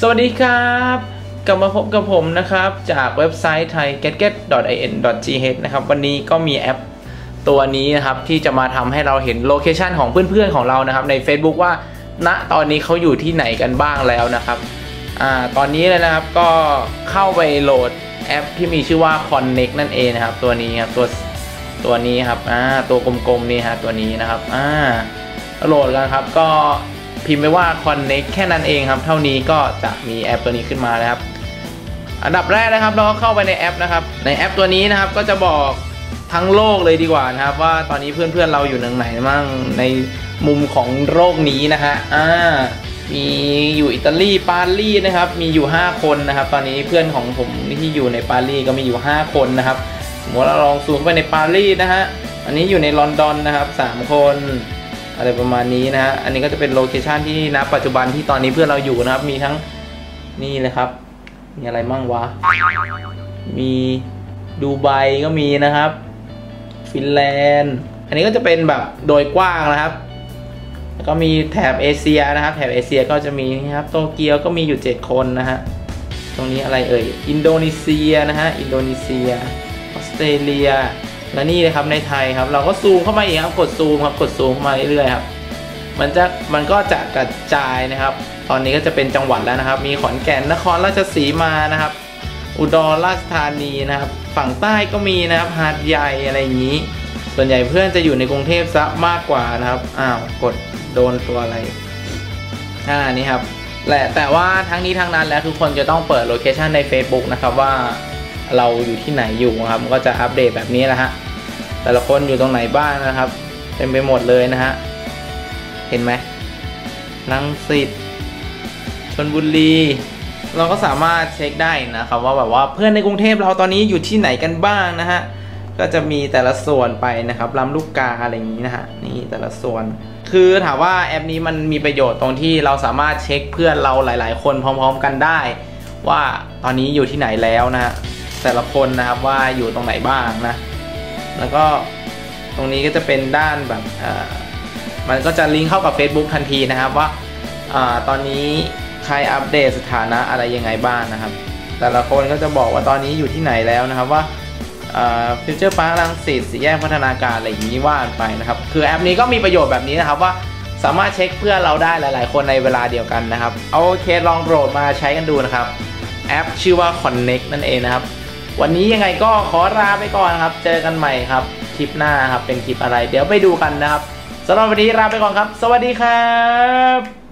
สวัสดีครับ กลับมาพบกับผมนะครับ จากเว็บไซต์ไทย getget.in.th นะครับ วันนี้ก็มีแอปตัวนี้นะครับ ที่จะมาทำให้เราเห็นโลเคชันของเพื่อนๆของเรานะครับ ใน Facebook ว่าณตอนนี้เขาอยู่ที่ไหนกันบ้างแล้วนะครับอ่าตอนนี้เลยนะครับก็เข้าไปโหลดแอปที่มีชื่อว่า Connect นั่นเองนะครับ ตัวนี้ครับตัวตัวนี้ครับอ่าตัวกลมๆนี่ฮะตัวนี้นะครับอ่าโหลดกันครับก็ พิมพ์ไปว่า Connect แค่นั้นเองครับ เท่านี้ก็จะมีแอปตัวนี้ขึ้นมาแล้วครับ อันดับแรกนะครับเราก็เข้าไปในแอปนะครับ ในแอปตัวนี้นะครับก็จะบอกทั้งโลกเลยดีกว่านะครับ ว่าตอนนี้เพื่อนๆเราอยู่ตรงไหนมั่งในมุมของโลกนี้นะฮะอ่ามีอยู่อิตาลีปารีสนะครับ มีอยู่ 5 คนนะครับ ตอนนี้เพื่อนของผมที่อยู่ในปารีสก็มีอยู่ 5 คนนะครับสมมติเราลองซูมเข้าไปในปารีสนะฮะอันนี้อยู่ในลอนดอนนะครับ 3 คน อะไรประมาณนี้นะฮะอันนี้ก็จะเป็นโลเคชันที่ณปัจจุบันที่ตอนนี้เพื่อนเราอยู่นะครับ มีทั้งนี่เลยครับ มีอะไรมั่งวะ มีดูไบก็มีนะครับ ฟินแลนด์ อันนี้ก็จะเป็นแบบโดยกว้างนะครับแล้วก็มีแถบเอเชียนะครับ แถบเอเชียก็จะมีนะครับโตเกียวก็มีอยู่ 7 คนนะฮะตรงนี้อะไรเอ่ยอินโดนีเซียนะฮะอินโดนีเซียออสเตรเลีย และนี่เลยครับในไทยครับ เราก็ซูมเข้ามาอีกครับกดซูมครับกดซูมเข้ามาเรื่อยๆครับมันจะมันก็จะกระจายนะครับ ตอนนี้ก็จะเป็นจังหวัดแล้วนะครับ มีขอนแก่นนครราชสีมานะครับ อุดรราชธานีนะครับ ฝั่งใต้ก็มีนะครับหาดใหญ่อะไรอย่างนี้ ส่วนใหญ่เพื่อนจะอยู่ในกรุงเทพซะมากกว่านะครับอ้าวกดโดนตัวอะไรอ่านี่ครับแหละแต่ว่าทั้งนี้ทั้งนั้นแล้วทุกคนจะต้องเปิดโลเคชันใน Facebook นะครับว่า เราอยู่ที่ไหนอยู่นะครับก็จะอัปเดตแบบนี้แหละฮะแต่ละคนอยู่ตรงไหนบ้างนะครับเต็มไปหมดเลยนะฮะเห็นไหมลังสิตชนบุรีเราก็สามารถเช็คได้นะครับว่าแบบว่าเพื่อนในกรุงเทพเราตอนนี้อยู่ที่ไหนกันบ้างนะฮะก็จะมีแต่ละส่วนไปนะครับลำลูกกาอะไรอย่างนี้นะฮะนี่แต่ละส่วน คือถามว่าแอปนี้มันมีประโยชน์ตรงที่เราสามารถเช็คเพื่อนเราหลาย ๆ คนพร้อม ๆ กันได้ ว่าตอนนี้อยู่ที่ไหนแล้วนะฮะ แต่ละคนนะครับว่าอยู่ตรงไหนบ้างนะ แล้วก็ตรงนี้ก็จะเป็นด้านแบบมันก็จะลิงก์เข้ากับ Facebook ทันทีนะครับว่าอตอนนี้ใครอัปเดตสถานะอะไรยังไงบ้างนะครับ แต่ละคนก็จะบอกว่าตอนนี้อยู่ที่ไหนแล้วนะครับว่าฟิวเจอร์พาร์คลังสิตสีแยกพัฒนาการอะไรอย่างนี้ว่านไปนะครับ คือแอปนี้ก็มีประโยชน์แบบนี้นะครับว่าสามารถเช็คเพื่อเราได้หลาย ๆ คนในเวลาเดียวกันนะครับ โอเคลองโหลดมาใช้กันดูนะครับ แอปชื่อว่า Connect นั่นเองนะครับ วันนี้ยังไงก็ขอลาไปก่อนครับ เจอกันใหม่ครับ คลิปหน้าครับเป็นคลิปอะไร เดี๋ยวไปดูกันนะครับสำหรับวันนี้ลาไปก่อนครับ สวัสดีครับ